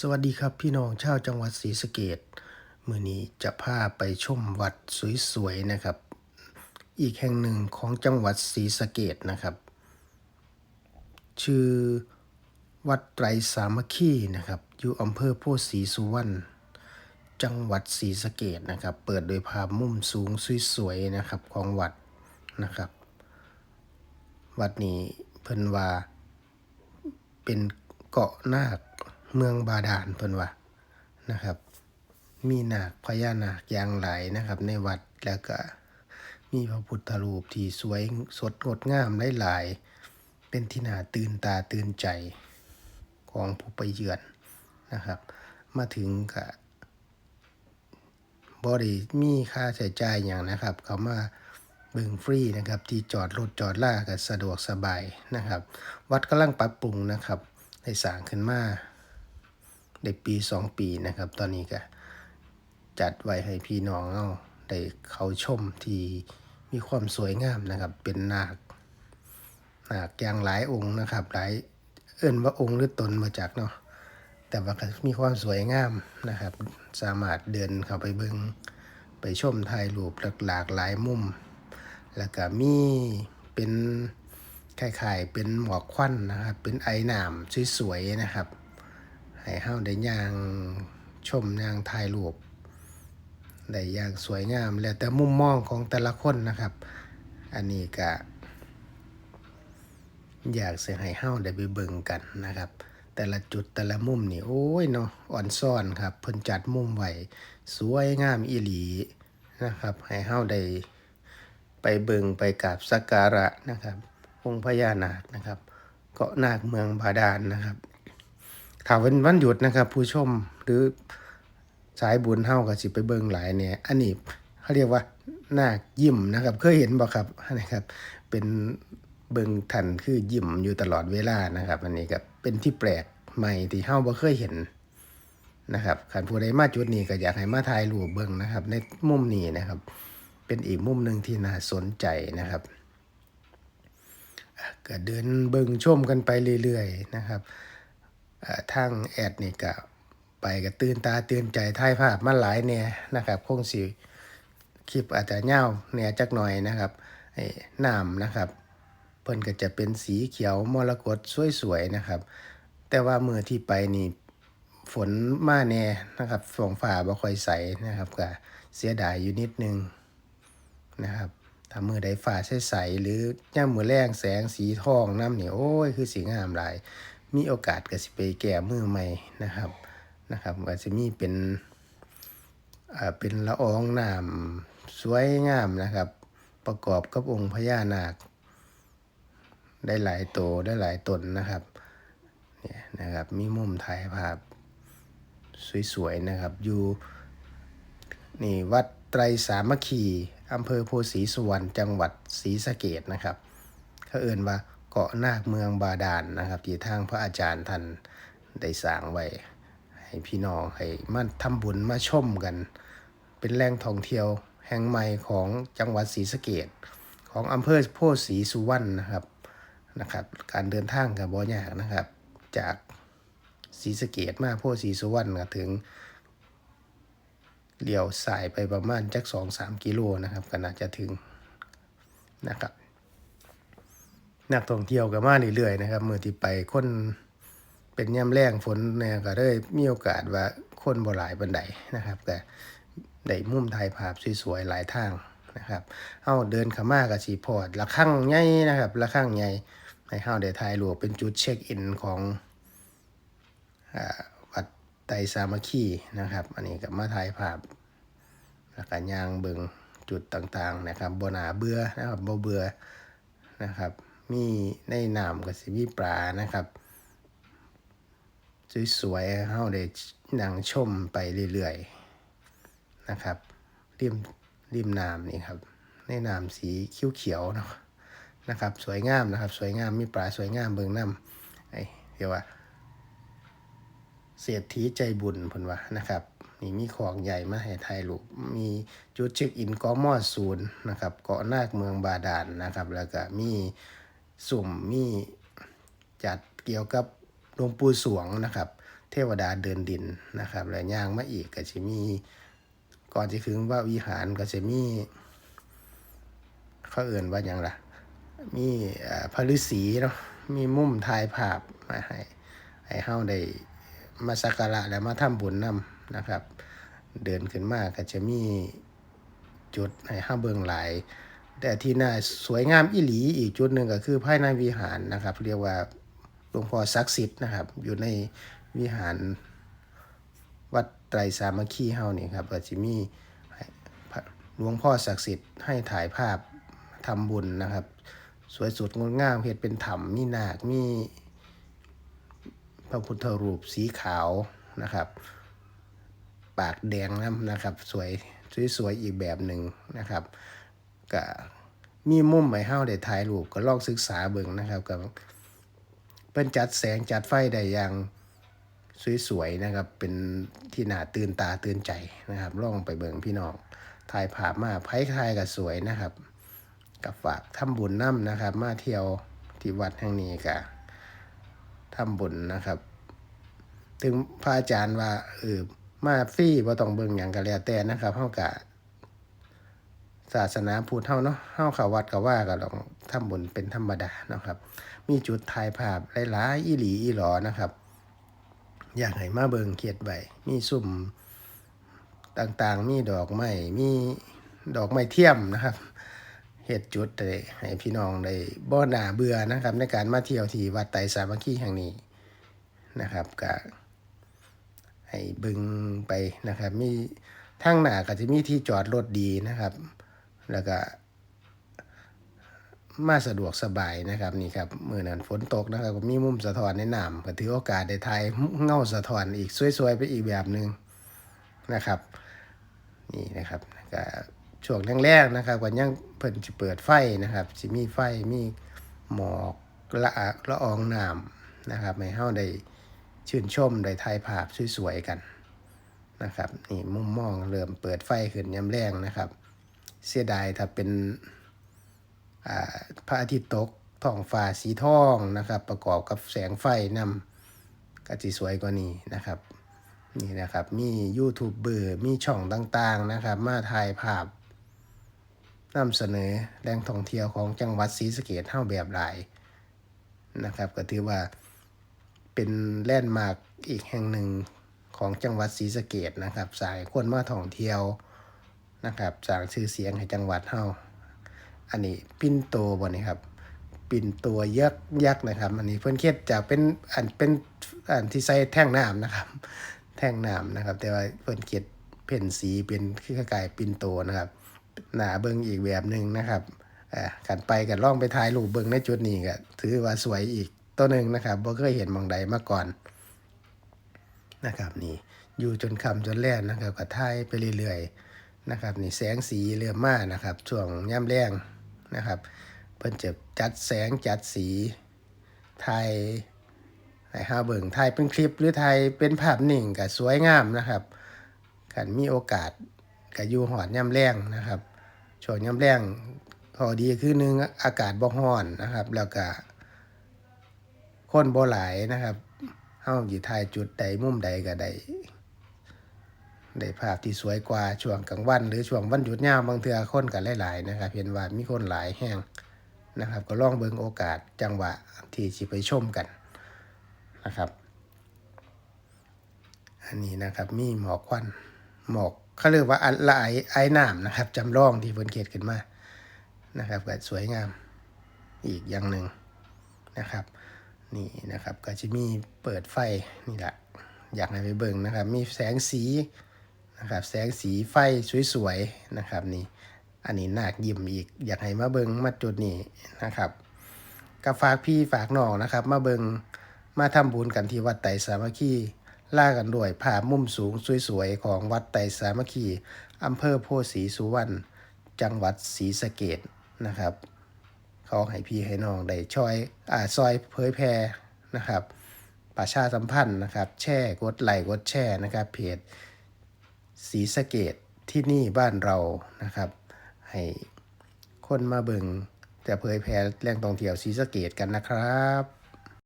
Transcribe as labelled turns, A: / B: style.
A: สวัสดีครับพี่น้องชาวจังหวัดศรีสะเกดมือนี้จะพาไปชมวัดสวยๆนะครับ อีกแห่งหนึ่งของจังหวัดศรีสะเกดนะครับ ชื่อวัดไตรสามัคคีนะครับ อยู่อำเภอโพธิ์ศรีสุวรรณจังหวัดศรีสะเกดนะครับ เปิดโดยภาพมุมสูงสวยๆนะครับของวัดนะครับ วัดนี้เพิ่นว่าเป็นเกาะนาค เมืองบาดาลเพิ่นว่านะครับ มีนาคพญานาคอย่างหลายนะครับ ในวัดแล้วก็มีพระพุทธรูปที่สวยสดงดงามหลายๆเป็นที่น่าตื่นตาตื่นใจของผู้ไปเยือนนะครับ มาถึงก็บริมีค่าใช้จ่ายอย่างนะครับ เขามาเบิ่งฟรีนะครับ ที่จอดรถจอดล่าก็สะดวกสบายนะครับ วัดกำลังปรับปรุงนะครับ ได้สร้างขึ้นมา ได้ปีสองปีนะครับ ตอนนี้ก็จัดไว้ให้พี่น้องเอาได้เขาชมที่มีความสวยงามนะครับ เป็นนาคนาคอย่างหลายองค์นะครับ หลายเอิ้นว่าองค์หรือตนมาจากเนาะแต่ว่ามีความสวยงามนะครับ สามารถเดินเข้าไปเบิงไปชมถ่ายรูปหลากหลายมุม แล้วก็มีเป็นคล้ายๆเป็นหมอกควันนะครับ เป็นไอหนามสวยๆนะครับ ให้เฮาได้ย่างชมย่างถ่ายรูปได้อย่างสวยงาม แล้วแต่มุมมองของแต่ละคนนะครับ อันนี้ก็อยากเสิให้เฮาได้ไปเบิ่งกันนะครับ แต่ละจุดแต่ละมุมนี่โอ้ยเนาะอ่อนซ่อนครับเพิ่นจัดมุมไว้สวยงามอีหลีนะครับ ให้เฮาได้ไปเบิ่งไปกราบสักการะนะครับองค์พญานาคนะครับ เกาะนาคเมืองบาดาลนะครับ ถ้าวันวันหยุดนะครับ ผู้ชมหรือสายบุญเฮาก็สิไปเบิงหลายเนี่ย อันนี้เขาเรียกว่านาคยิ้มนะครับ เคยเห็นบ่ครับนนี้ครับ เป็นเบิงทันคือยิ้มอยู่ตลอดเวลานะครับ อันนี้ก็เป็นที่แปลกใหม่ที่เฮาบ่เคยเห็นนะครับคันผู้ใดมาจุดนี้ก็อยากให้มาถ่ายรูปเบิ่งนะครับ ในมุมนี้นะครับ เป็นอีกมุมหนึ่งที่น่าสนใจนะครับก็เดินเบิ่งชมกันไปเรื่อยๆนะครับ ทางแอดนี่ก็ไปก็ตื่นตาตื่นใจถ่ายภาพมาหลายเนี่ยนะครับ คงสิคลิปอาจจะยาวแหน่จักหน่อยนะครับไอ้น้ำนะครับ เพิ่นก็จะเป็นสีเขียวมรกตสวยๆนะครับ แต่ว่ามือที่ไปนี่ฝนมาแน่นะครับฝงฝ่าบ่ค่อยใสนะครับก็เสียดายอยู่นิดนึงนะครับถ้ามือใดฝ่าใสๆหรือย่ำมือแรงแสงสีทองน้ำนี่โอ้ยคือสีงามหลาย มีโอกาสก็สิไปแก้มือใหม่นะครับนะครับก็จะมีเป็นอ่าเป็นละอองน้ำสวยงามนะครับ ประกอบกับองค์พญานาค ได้หลายโตวได้หลายตนนะครับเนี่ยนะครับมีมุมถ่ายภาพสวยๆนะครับอยู่นี่วัดไตรสามัคคีอำเภอโพธิ์ศรีสุวรรณจังหวัดศรีสะเกดนะครับเขาเอ่นว่า เกาะนาคเมืองบาดาลนนะครับ ที่ทางพระอาจารย์ท่านได้สร้างไว้ ให้พี่น้องให้มาทำบุญมาชมกัน เป็นแหล่งท่องเที่ยวแห่งใหม่ของจังหวัดศรีสะเกดของอำเภอโพธิ์ศรีสุวรรณนะครับนะครับ การเดินทางกับบ่ยากนะครับ จากศรีสะเกดมาโพธิ์ศรีสุวรรณถึงเลี้ยวสายไปประมาณจักสองสามกิโลนะครับก็น่าจะถึงนะครับ นักท่องเที่ยวก็มาเรื่อยๆนะครับเมื่อที่ไปคนเป็นย่ำแรงฝนเนี่ยก็ได้มีโอกาสว่าคนบ่หลายบันไดนะครับแต่ได้มุมถ่ายภาพสวยๆหลายทางนะครับเอาเดินข้ามากับสีพอดละข้างใหญ่นะครับละข้างใหญ่ให้เฮาได้ถ่ายรูปเป็นจุดเช็คอินของอ่าวัดไตสามัคคีนะครับ อันนี้ก็มาถ่ายภาพแล้วก็ย่างเบิงจุดต่างๆนะครับบนาเบื่อนะครับบ่เบื่อนะครับ มีในน้ำก็สิมีปลานะครับสวยๆให้เฮาได้นั่งชมไปเรื่อยๆนะครับริมริมน้ำนี่ครับ ในน้ำสีเขียวๆเนาะนะครับ สวยงามนะครับ สวยงามมีปลาสวยงามเบิงน้ำไอ้เดี๋ยวว่าเศรษฐีใจบุญผลว่านะครับนี่มีของใหญ่มาให้ถ่ายรูปมีจุดเช็คอินกอมอศูนย์นะครับ เกาะนาคเมืองบาดาลนนะครับ แล้วก็มี สุ่มมีจัดเกี่ยวกับหลวงปู่สวงนะครับ เทวดาเดินดินนะครับแล้วย่างมาอีกก็จะมีก่อนที่ถึงว่าวิหารก็จะมีเขาเอื่นว่าอย่างล่ะมีพระฤาษีเนาะมีมุมถ่ายภาพมาให้ให้เฮาได้มาสักการะและมาทำบุญนำนะครับ เดินขึ้นมาก็จะมีจุดให้เฮาเบิ่งหลาย แต่ที่น่าสวยงามอีหลีอีกจุดหนึ่งก็คือภายในวิหารนะครับ เรียกว่าหลวงพ่อศักดิ์สิทธิ์นะครับ อยู่ในวิหารวัดไตรสามัคคีเฮานี่ครับก็จะมีหลวงพ่อศักดิ์สิทธิ์ให้ถ่ายภาพทำบุญนะครับ สวยสดงดงามเฮ็ดเป็นถ้ำมีนาคมีพระพุทธรูปสีขาวนะครับ ปากแดงน้ำนะครับ สวยสวยๆอีกแบบหนึ่งนะครับ ก็มีมุมให้เฮาได้ถ่ายรูปก็ลองศึกษาเบิ่งนะครับกับเพิ่นจัดแสงจัดไฟได้อย่างสวยๆนะครับ เป็นที่น่าตื่นตาตื่นใจนะครับลองไปเบิ่งพี่น้องถ่ายภาพมาไพ่ทายก็สวยนะครับกับฝากทำบุญน้ำนะครับ มาเที่ยวที่วัดแห่งนี้ก็ทำบุญนะครับ ถึงพระอาจารย์ว่าเออมาฟรีบ่ต้องเบิ่งหยังก็แล้วแต่นะครับเฮาก็ ศาสนาพุทธเฮาเนาะเฮาข้าวัดก็ว่าก็ต้องทำบุญเป็นธรรมดานะครับ มีจุดถ่ายภาพหลายๆอีหลีอีหลอนะครับ อยากให้มาเบิงเขียดไว้มีสุ่มต่างๆ มีดอกไม้มีดอกไม้เทียมนะครับเฮ็ดจุดได้ให้พี่น้องได้บ่หนาเบื่อนะครับ ในการมาเที่ยวที่วัดไตสามัคคีแห่งนี้นะครับก็ให้บึงไปนะครับ มีทางหน้าก็จะมีที่จอดรถดีนะครับ แล้วก็มาสะดวกสบายนะครับนี่ครับมือนั้นฝนตกนะครับมีมุมสะท้อนในน้ำก็ถือโอกาสได้ถ่ายเงาสะท้อนอีกสวยๆไปอีกแบบหนึ่งนะครับ นี่นะครับก็ช่วงแรกๆนะครับก็ยังเพิ่นจะเปิดไฟนะครับสิมีไฟมีหมอกละอะละอองน้ำนะครับให้เฮาได้ชื่นชมได้ถ่ายภาพสวยๆกันนะครับนี่มุมมองเริ่มเปิดไฟขึ้นยามแรงนะครับ เสียดายถ้าเป็นพระอาทิตย์ตกท้องฟ้าสีทองนะครับ ประกอบกับแสงไฟนำก็จะสวยกว่านี้นะครับนี่นะครับมียูทูบเบอร์มีช่องต่างๆนะครับ มาถ่ายภาพนำเสนอแหล่งท่องเที่ยวของจังหวัดศรีสะเกษเท่าแบบหลายนะครับ ก็ถือว่าเป็นแลนด์มาร์กอีกแห่งหนึ่งของจังหวัดศรีสะเกษนะครับ สายคนมาท่องเที่ยว นะครับสร้างชื่อเสียงให้จังหวัดเฮาอันนี้ปิ่นโตบ่นี่ครับ ปิ่นตัวยักษ์ยักษ์นะครับ อันนี้เพิ่นเฮ็ดจากเป็นอันเป็นอันที่ใส่แท่งน้ำนะครับ แท่งน้ำนะครับ แต่ว่าเพิ่นเฮ็ดเพ่นสีเป็นคือคล้ายปิ่นโตนะครับ หน้าเบิ่งอีกแบบหนึงนะครับอ่ากันไปกันล่องไปถ่ายรูปเบิ่งในจุดนี้ก็ถือว่าสวยอีกตัวหนึงนะครับบ่เคยเห็นมองใดมาก่อนนะครับนี่อยู่จนคำจนแล้งนะครับก็ถ่ายไปเรื่อยๆ นะครับนี่แสงสีเริ่มมานะครับช่วงย่ำแรงนะครับ เพิ่นจะจัดแสงจัดสีถ่ายให้ฮาเบิ่งถ่ายเป็นคลิปหรือถ่ายเป็นภาพหนิ่งก็สวยงามนะครับกันมีโอกาสก็อยู่หอดย่ำแรงนะครับช่วงย่ำแรงข้อดีคือหนึ่งอากาศบ่ร้อนนะครับ แล้วก็คนบ่หลายนะครับเฮาสิถ่ายจุดใดมุมใดก็ได้ ได้ภาพที่สวยกว่าช่วงกลางวัน หรือช่วงวันหยุดยาวบางเทือคนกันหลายๆนะครับเห็นว่ามีคนหลายแห้งนะครับ ก็ลองเบิ่งโอกาสจังหวะที่สิไปชมกันนะครับ อันนี้นะครับมีหมอกควันหมอกเขาเรียกว่าอันละไอไอน้ำนะครับจำลองที่เพิ่นเขียนขึ้นมานะครับก็สวยงามอีกอย่างหนึ่งนะครับนี่นะครับก็จะมีเปิดไฟนี่แหละอยากให้ไปเบิ่งนะครับ มีแสงสี นะครับแสงสีไฟสวยๆนะครับนี่อันนี้นาคยิ้มอีกอยากให้มาเบิงมาจุดนี้นะครับก็ฝากพี่ฝากน้องนะครับ มาเบิงมาทำบุญกันที่วัดไตรสามัคคีล่ากันด้วยภาพมุมสูงสวยๆของวัดไตรสามัคคีอำเภอโพธิ์ศรีสุวรรณจังหวัดศรีสะเกดนะครับ ขอให้พี่ให้น้องได้ช่วยอ่าซอยเผยแพร่นะครับประชาสัมพันธ์นะครับ แช่กดไลค์กดแชร์นะครับเพจ ศรีสะเกดที่นี่บ้านเรานะครับ ให้คนมาเบิงจะเผยแพร่แหล่งท่องเที่ยวศรีสะเกดกันนะครับ